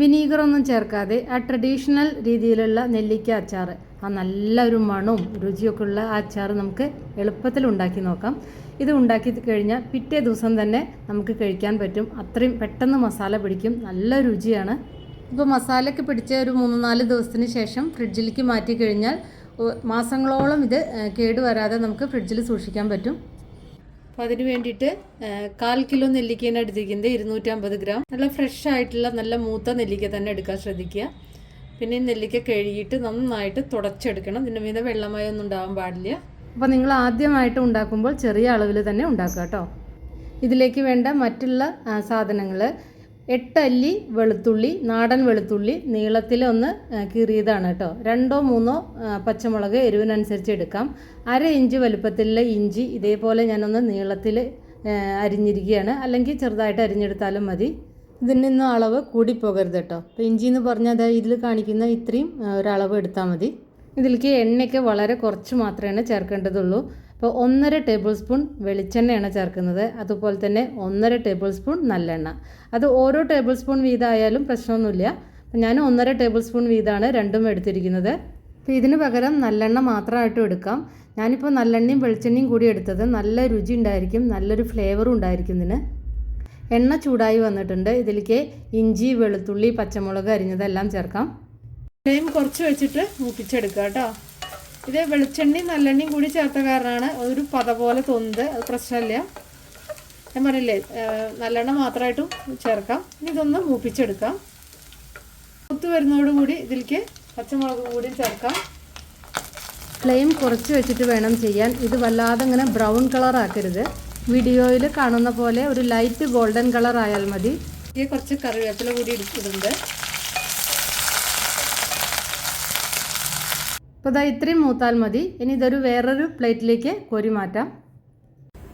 വിനീഗറൊന്നും ചേർക്കാതെ ആ ട്രഡീഷണൽ രീതിയിലുള്ള നെല്ലിക്ക അച്ചാർ ആ നല്ല ഒരു മണവും രുചിയൊക്കെ ഉള്ള ആ അച്ചാർ നമുക്ക് എളുപ്പത്തിൽ ഉണ്ടാക്കി നോക്കാം. ഇത് ഉണ്ടാക്കി കഴിഞ്ഞാൽ പിറ്റേ ദിവസം തന്നെ നമുക്ക് കഴിക്കാൻ പറ്റും. അത്രയും പെട്ടെന്ന് മസാല പിടിക്കും. നല്ല രുചിയാണ്. ഇപ്പോൾ മസാലയ്ക്ക് പിടിച്ച ഒരു മൂന്ന് നാല് ദിവസത്തിന് ശേഷം ഫ്രിഡ്ജിലേക്ക് മാറ്റി കഴിഞ്ഞാൽ മാസങ്ങളോളം ഇത് കേടുവരാതെ നമുക്ക് ഫ്രിഡ്ജിൽ സൂക്ഷിക്കാൻ പറ്റും. അപ്പോൾ അതിന് വേണ്ടിയിട്ട് കാൽ കിലോ നെല്ലിക്കയാണ് എടുത്തിരിക്കുന്നത് ഇരുന്നൂറ്റമ്പത് ഗ്രാം. നല്ല ഫ്രഷ് ആയിട്ടുള്ള നല്ല മൂത്ത നെല്ലിക്ക തന്നെ എടുക്കാൻ ശ്രദ്ധിക്കുക. പിന്നെ ഈ നെല്ലിക്ക കഴുകിയിട്ട് നന്നായിട്ട് തുടച്ചെടുക്കണം. ഇതിന്റെ മീതെ വെള്ളമയൊന്നും ഉണ്ടാവാൻ പാടില്ല. അപ്പോൾ നിങ്ങൾ ആദ്യമായിട്ട് ഉണ്ടാക്കുമ്പോൾ ചെറിയ അളവിൽ തന്നെ ഉണ്ടാക്കുക കേട്ടോ. ഇതിലേക്ക് വേണ്ട മറ്റുള്ള സാധനങ്ങൾ എട്ടല്ലി വെളുത്തുള്ളി നാടൻ വെളുത്തുള്ളി നീളത്തിൽ ഒന്ന് കീറിയതാണ് കേട്ടോ. രണ്ടോ മൂന്നോ പച്ചമുളക് എരിവിനനുസരിച്ച് എടുക്കാം. അര ഇഞ്ച് വലുപ്പത്തിലുള്ള ഇഞ്ചി ഇതേപോലെ ഞാനൊന്ന് നീളത്തിൽ അരിഞ്ഞിരിക്കുകയാണ്. അല്ലെങ്കിൽ ചെറുതായിട്ട് അരിഞ്ഞെടുത്താലും മതി. ഇതിൽ നിന്നും അളവ് കൂടിപ്പോകരുത് കേട്ടോ. അപ്പോൾ ഇഞ്ചി എന്ന് പറഞ്ഞാൽ ദാ ഇതിൽ കാണിക്കുന്ന ഇത്രയും ഒരളവ് എടുത്താൽ മതി. ഇതിലേക്ക് എണ്ണയ്ക്ക് വളരെ കുറച്ച് മാത്രമേ ചേർക്കേണ്ടതുള്ളൂ. അപ്പോൾ ഒന്നര ടേബിൾ സ്പൂൺ വെളിച്ചെണ്ണയാണ് ചേർക്കുന്നത്. അതുപോലെ തന്നെ ഒന്നര ടേബിൾ സ്പൂൺ നല്ലെണ്ണ. അത് ഓരോ ടേബിൾ സ്പൂൺ വീതമായാലും പ്രശ്നമൊന്നുമില്ല. ഞാൻ ഒന്നര ടേബിൾ സ്പൂൺ വീതമാണ് രണ്ടും എടുത്തിരിക്കുന്നത്. അപ്പോൾ ഇതിന് പകരം നല്ലെണ്ണ മാത്രമായിട്ടും എടുക്കാം. ഞാനിപ്പോൾ നല്ലെണ്ണയും വെളിച്ചെണ്ണയും കൂടി എടുത്തത് നല്ല രുചി ഉണ്ടായിരിക്കും നല്ലൊരു ഫ്ലേവറും ഉണ്ടായിരിക്കും ഇതിന്. എണ്ണ ചൂടായി വന്നിട്ടുണ്ട്. ഇതിലേക്ക് ഇഞ്ചി വെളുത്തുള്ളി പച്ചമുളക് അരിഞ്ഞതെല്ലാം ചേർക്കാം. ഫ്ലെയിം കുറച്ച് വെച്ചിട്ട് മൂപ്പിച്ചെടുക്കാം കേട്ടോ. ഇത് വെളിച്ചെണ്ണയും നല്ലെണ്ണയും കൂടി ചേർത്ത കാരണമാണ് ഒരു പത പോലെ തോന്നുന്നത്. അത് പ്രശ്നമില്ല. ഞാൻ പറഞ്ഞില്ലേ നല്ലെണ്ണ മാത്രമായിട്ടും ചേർക്കാം. ഇനി ഇതൊന്ന് മൂപ്പിച്ചെടുക്കാം. മൂത്ത് വരുന്നതോടുകൂടി ഇതിലേക്ക് പച്ചമുളക് കൂടി ചേർക്കാം. ഫ്ലെയിം കുറച്ച് വെച്ചിട്ട് വേണം ചെയ്യാൻ. ഇത് വല്ലാതെ ഇങ്ങനെ ബ്രൗൺ കളർ ആക്കരുത്. വീഡിയോയിൽ കാണുന്ന പോലെ ഒരു ലൈറ്റ് ഗോൾഡൻ കളർ ആയാൽ മതി. ഇതിൽ കുറച്ച് കറിവേപ്പില കൂടി ഇടുന്നുണ്ട്. അപ്പോൾ ഇതാ ഇത്രയും മൂത്താൽ മതി. ഇനി ഇതൊരു വേറൊരു പ്ലേറ്റിലേക്ക് കോരി മാറ്റാം.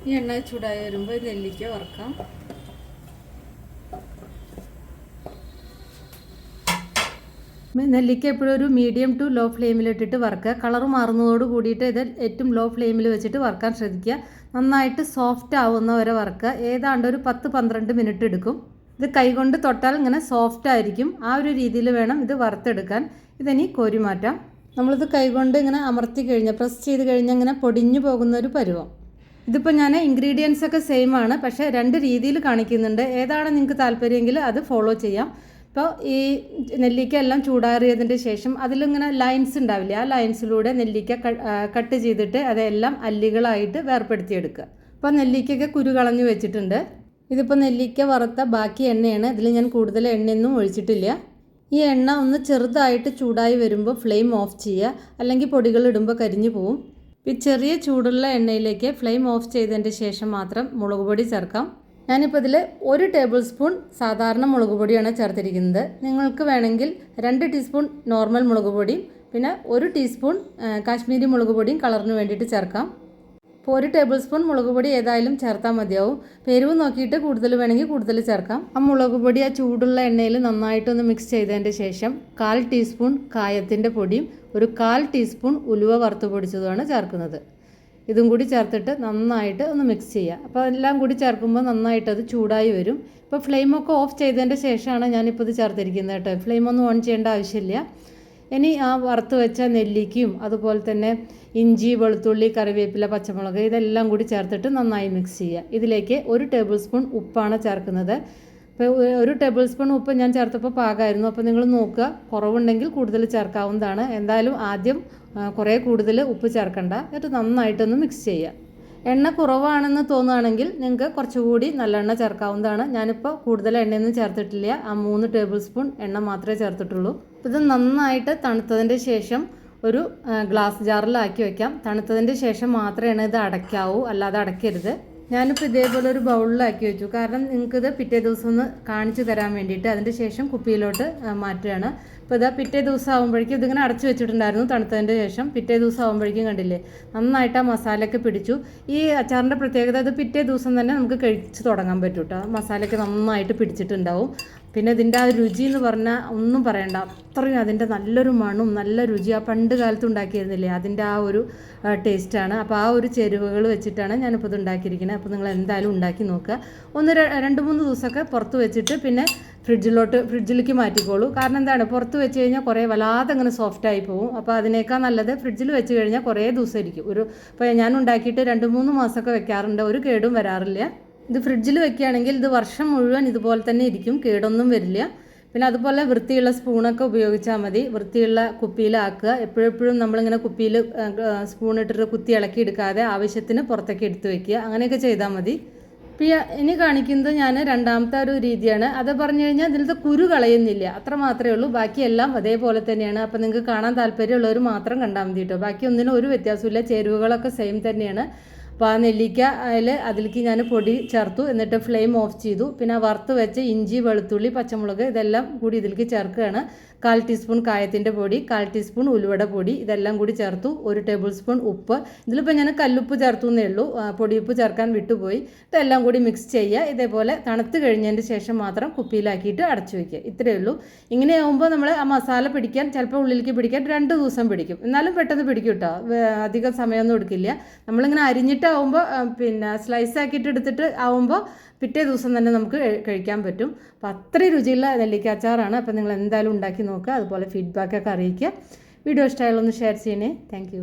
ഈ എണ്ണ ചൂടായി വരുമ്പോൾ നെല്ലിക്ക വറക്കാം. നെല്ലിക്ക എപ്പോഴും ഒരു മീഡിയം ടു ലോ ഫ്ലെയിമിലിട്ടിട്ട് വറുക്കുക. കളർ മാറുന്നതോട് കൂടിയിട്ട് ഇത് ഏറ്റവും ലോ ഫ്ലെയിമിൽ വെച്ചിട്ട് വറുക്കാൻ ശ്രദ്ധിക്കുക. നന്നായിട്ട് സോഫ്റ്റ് ആവുന്ന വരെ വറുക്കുക. ഏതാണ്ട് ഒരു പത്ത് പന്ത്രണ്ട് മിനിറ്റ് എടുക്കും. ഇത് കൈകൊണ്ട് തൊട്ടാൽ ഇങ്ങനെ സോഫ്റ്റ് ആയിരിക്കും. ആ ഒരു രീതിയിൽ വേണം ഇത് വറുത്തെടുക്കാൻ. ഇതിനി കോരി മാറ്റാം. നമ്മളിത് കൈകൊണ്ട് ഇങ്ങനെ അമർത്തി കഴിഞ്ഞാൽ പ്രസ് ചെയ്ത് കഴിഞ്ഞാൽ ഇങ്ങനെ പൊടിഞ്ഞു പോകുന്ന ഒരു പരുവം. ഇതിപ്പോൾ ഞാൻ ഇൻഗ്രീഡിയൻസ് ഒക്കെ സെയിം ആണ് പക്ഷേ രണ്ട് രീതിയിൽ കാണിക്കുന്നുണ്ട്. ഏതാണ് നിങ്ങൾക്ക് താല്പര്യമെങ്കിൽ അത് ഫോളോ ചെയ്യാം. ഇപ്പോൾ ഈ നെല്ലിക്ക എല്ലാം ചൂടാറിയതിന്റെ ശേഷം അതിലിങ്ങനെ ലൈൻസ് ഉണ്ടാവില്ല ആ ലൈൻസിലൂടെ നെല്ലിക്ക കട്ട് ചെയ്തിട്ട് അതെല്ലാം അല്ലികളായിട്ട് വേർപ്പെടുത്തിയെടുക്കുക. ഇപ്പോൾ നെല്ലിക്കൊക്കെ കുരു കളഞ്ഞു വെച്ചിട്ടുണ്ട്. ഇതിപ്പോൾ നെല്ലിക്ക വറുത്ത ബാക്കി എണ്ണയാണ്. ഇതിൽ ഞാൻ കൂടുതൽ എണ്ണയൊന്നും ഒഴിച്ചിട്ടില്ല. ഈ എണ്ണ ഒന്ന് ചെറുതായിട്ട് ചൂടായി വരുമ്പോൾ ഫ്ലെയിം ഓഫ് ചെയ്യുക അല്ലെങ്കിൽ പൊടികൾ ഇടുമ്പോൾ കരിഞ്ഞു പോവും. ഈ ചെറിയ ചൂടുള്ള എണ്ണയിലേക്ക് ഫ്ലെയിം ഓഫ് ചെയ്തതിന്റെ ശേഷം മാത്രം മുളക് പൊടി ചേർക്കാം. ഞാനിപ്പോൾ ഇതിൽ ഒരു ടേബിൾ സ്പൂൺ സാധാരണ മുളക് പൊടിയാണ് ചേർത്തിരിക്കുന്നത്. നിങ്ങൾക്ക് വേണമെങ്കിൽ രണ്ട് ടീസ്പൂൺ നോർമൽ മുളക് പൊടിയും പിന്നെ ഒരു ടീസ്പൂൺ കാശ്മീരി മുളക് പൊടിയും കളറിന് വേണ്ടിയിട്ട് ചേർക്കാം. അപ്പോൾ ഒരു ടേബിൾ സ്പൂൺ മുളക് പൊടി ഏതായാലും ചേർത്താൽ മതിയാവും. എരിവ് നോക്കിയിട്ട് കൂടുതൽ വേണമെങ്കിൽ കൂടുതൽ ചേർക്കാം. ആ മുളക് പൊടി ആ ചൂടുള്ള എണ്ണയിൽ നന്നായിട്ടൊന്ന് മിക്സ് ചെയ്തതിന്റെ ശേഷം കാൽ ടീസ്പൂൺ കായത്തിന്റെ പൊടിയും ഒരു കാൽ ടീസ്പൂൺ ഉലുവ വറുത്ത് പൊടിച്ചതുമാണ് ചേർക്കുന്നത്. ഇതും കൂടി ചേർത്തിട്ട് നന്നായിട്ട് ഒന്ന് മിക്സ് ചെയ്യുക. അപ്പോൾ എല്ലാം കൂടി ചേർക്കുമ്പോൾ നന്നായിട്ട് അത് ചൂടായി വരും. ഇപ്പോൾ ഫ്ലെയിമൊക്കെ ഓഫ് ചെയ്തതിന്റെ ശേഷമാണ് ഞാനിപ്പോൾ ഇത് ചേർത്തിരിക്കുന്നത് കേട്ടോ. ഫ്ലെയിമൊന്നും ഓൺ ചെയ്യേണ്ട ആവശ്യമില്ല. ഇനി ആ വറുത്ത് വെച്ച നെല്ലിക്കയും അതുപോലെ തന്നെ ഇഞ്ചി വെളുത്തുള്ളി കറിവേപ്പില പച്ചമുളക് ഇതെല്ലാം കൂടി ചേർത്തിട്ട് നന്നായി മിക്സ് ചെയ്യുക. ഇതിലേക്ക് ഒരു ടേബിൾ സ്പൂൺ ഉപ്പാണ് ചേർക്കുന്നത്. ഇപ്പോൾ ഒരു ടേബിൾ സ്പൂൺ ഉപ്പ് ഞാൻ ചേർത്തപ്പോൾ പാകമായിരുന്നു അപ്പോൾ നിങ്ങൾ നോക്കുക കുറവുണ്ടെങ്കിൽ കൂടുതൽ ചേർക്കാവുന്നതാണ്. എന്തായാലും ആദ്യം കുറേ കൂടുതൽ ഉപ്പ് ചേർക്കണ്ട. എന്നിട്ട് നന്നായിട്ടൊന്ന് മിക്സ് ചെയ്യുക. എണ്ണ കുറവാണെന്ന് തോന്നുകയാണെങ്കിൽ നിങ്ങൾക്ക് കുറച്ചുകൂടി നല്ലെണ്ണ ചേർക്കാവുന്നതാണ്. ഞാനിപ്പോൾ കൂടുതൽ എണ്ണയൊന്നും ചേർത്തിട്ടില്ല. ആ മൂന്ന് ടേബിൾ സ്പൂൺ എണ്ണ മാത്രമേ ചേർത്തിട്ടുള്ളൂ. ഇത് നന്നായിട്ട് തണുത്തതിന്റെ ശേഷം ഒരു ഗ്ലാസ് ജാറിലാക്കി വെക്കാം. തണുത്തതിന്റെ ശേഷം മാത്രമേ ഇത് അടയ്ക്കാവൂ അല്ലാതെ അടയ്ക്കരുത്. ഞാനിപ്പോൾ ഇതേപോലെ ഒരു ബൗളിലാക്കി വെച്ചു. കാരണം നിങ്ങൾക്കിത് പിറ്റേ ദിവസം ഒന്ന് കാണിച്ചു തരാൻ വേണ്ടിയിട്ട് അതിന്റെ ശേഷം കുപ്പിയിലോട്ട് മാറ്റുകയാണ്. അപ്പോൾ ഇതാ പിറ്റേ ദിവസം ആകുമ്പോഴേക്കും ഇതിങ്ങനെ അടച്ചു വെച്ചിട്ടുണ്ടായിരുന്നു തണുത്തതിന്റെ ശേഷം. പിറ്റേ ദിവസം ആകുമ്പോഴേക്കും കണ്ടില്ലേ നന്നായിട്ട് ആ മസാലയൊക്കെ പിടിച്ചു. ഈ അച്ചാറിന്റെ പ്രത്യേകത ഇത് പിറ്റേ ദിവസം തന്നെ നമുക്ക് കഴിച്ച് തുടങ്ങാൻ പറ്റും കേട്ടോ മസാലയൊക്കെ നന്നായിട്ട് പിടിച്ചിട്ടുണ്ടാവും. പിന്നെ ഇതിന്റെ ആ രുചി എന്ന് പറഞ്ഞാൽ ഒന്നും പറയണ്ട. അത്രയും അതിന്റെ നല്ലൊരു മണും നല്ല രുചി ആ പണ്ട് കാലത്ത് ഉണ്ടാക്കിയിരുന്നില്ലേ? അതിന്റെ ആ ഒരു ടേസ്റ്റാണ് അപ്പോൾ ആ ഒരു ചേരുവകൾ വെച്ചിട്ടാണ് ഞാനിപ്പോൾ ഇത് ഉണ്ടാക്കിയിരിക്കുന്നത് അപ്പോൾ നിങ്ങൾ എന്തായാലും ഉണ്ടാക്കി നോക്കുക. ഒന്ന് രണ്ട് മൂന്ന് ദിവസമൊക്കെ പുറത്ത് വെച്ചിട്ട് പിന്നെ ഫ്രിഡ്ജിലോട്ട് ഫ്രിഡ്ജിലേക്ക് മാറ്റിക്കോളൂ. കാരണം എന്താണ്? പുറത്ത് വെച്ച് കഴിഞ്ഞാൽ കുറേ വല്ലാതെ അങ്ങനെ സോഫ്റ്റായി പോകും അപ്പോൾ അതിനേക്കാൾ നല്ലത് ഫ്രിഡ്ജിൽ വെച്ച് കഴിഞ്ഞാൽ കുറേ ദിവസം ഇരിക്കും ഒരു ഇപ്പോൾ ഞാൻ ഉണ്ടാക്കിയിട്ട് രണ്ട് മൂന്ന് മാസമൊക്കെ വെക്കാറുണ്ട്. ഒരു കേടും വരാറില്ല. ഇത് ഫ്രിഡ്ജിൽ വെക്കുകയാണെങ്കിൽ ഇത് വർഷം മുഴുവൻ ഇതുപോലെ തന്നെ ഇരിക്കും കേടൊന്നും വരില്ല. പിന്നെ അതുപോലെ വൃത്തിയുള്ള സ്പൂണൊക്കെ ഉപയോഗിച്ചാൽ മതി. വൃത്തിയുള്ള കുപ്പിയിലാക്കുക എപ്പോഴെപ്പോഴും നമ്മളിങ്ങനെ കുപ്പിയിൽ സ്പൂൺ ഇട്ടിട്ട് കുത്തി ഇളക്കി എടുക്കാതെ ആവശ്യത്തിന് പുറത്തേക്ക് എടുത്തു വെക്കുക. അങ്ങനെയൊക്കെ ചെയ്താൽ മതി. ഇനി കാണിക്കുന്നത് ഞാൻ രണ്ടാമത്തെ ഒരു രീതിയാണ്. അത് പറഞ്ഞു കഴിഞ്ഞാൽ ഇതിലത്തെ കുരു കളയുന്നില്ല. അത്ര മാത്രമേ ഉള്ളൂ. ബാക്കിയെല്ലാം അതേപോലെ തന്നെയാണ്. അപ്പോൾ നിങ്ങൾക്ക് കാണാൻ താല്പര്യമുള്ളവർ മാത്രം കണ്ടാൽ മതി കേട്ടോ. ബാക്കി ഒന്നിനും ഒരു വ്യത്യാസമില്ല ചേരുവകളൊക്കെ സെയിം തന്നെയാണ്. അപ്പോൾ ആ നെല്ലിക്ക അതിൽ അതിലേക്ക് ഞാൻ പൊടി ചേർത്തു. എന്നിട്ട് ഫ്ലെയിം ഓഫ് ചെയ്തു. പിന്നെ വറുത്ത് വെച്ച് ഇഞ്ചി വെളുത്തുള്ളി പച്ചമുളക് ഇതെല്ലാം കൂടി ഇതിലേക്ക് ചേർക്കുകയാണ്. കാൽ ടീസ്പൂൺ കായത്തിന്റെ പൊടി കാൽ ടീസ്പൂൺ ഉലുവട പൊടി ഇതെല്ലാം കൂടി ചേർത്തു. ഒരു ടേബിൾ സ്പൂൺ ഉപ്പ്. ഇതിലിപ്പോൾ ഞാൻ കല്ലുപ്പ് ചേർത്തു എന്നേ ഉള്ളൂ പൊടിയുപ്പ് ചേർക്കാൻ വിട്ടുപോയി. ഇതെല്ലാം കൂടി മിക്സ് ചെയ്യുക. ഇതേപോലെ തണുത്ത് കഴിഞ്ഞതിന്റെ ശേഷം മാത്രം കുപ്പിയിലാക്കിയിട്ട് അടച്ചു വയ്ക്കുക ഇത്രയേ ഉള്ളൂ. ഇങ്ങനെയാകുമ്പോൾ നമ്മൾ ആ മസാല പിടിക്കാൻ ചിലപ്പോൾ ഉള്ളിലേക്ക് പിടിക്കാൻ രണ്ട് ദിവസം പിടിക്കും. എന്നാലും പെട്ടെന്ന് പിടിക്കും കേട്ടോ അധികം സമയമൊന്നും എടുക്കില്ല. നമ്മളിങ്ങനെ അരിഞ്ഞിട്ടാവുമ്പോൾ പിന്നെ സ്ലൈസ് ആക്കിയിട്ട് എടുത്തിട്ട് ആവുമ്പോൾ പിറ്റേ ദിവസം തന്നെ നമുക്ക് കഴിക്കാൻ പറ്റും. അപ്പോൾ അത്രയും രുചിയുള്ള നെല്ലിക്ക അച്ചാറാണ്. അപ്പോൾ നിങ്ങൾ എന്തായാലും ഉണ്ടാക്കി നോക്കുക. അതുപോലെ ഫീഡ്ബാക്കൊക്കെ അറിയിക്കുക. വീഡിയോ ഇഷ്ടമായാലൊന്ന് ഷെയർ ചെയ്യണേ. താങ്ക്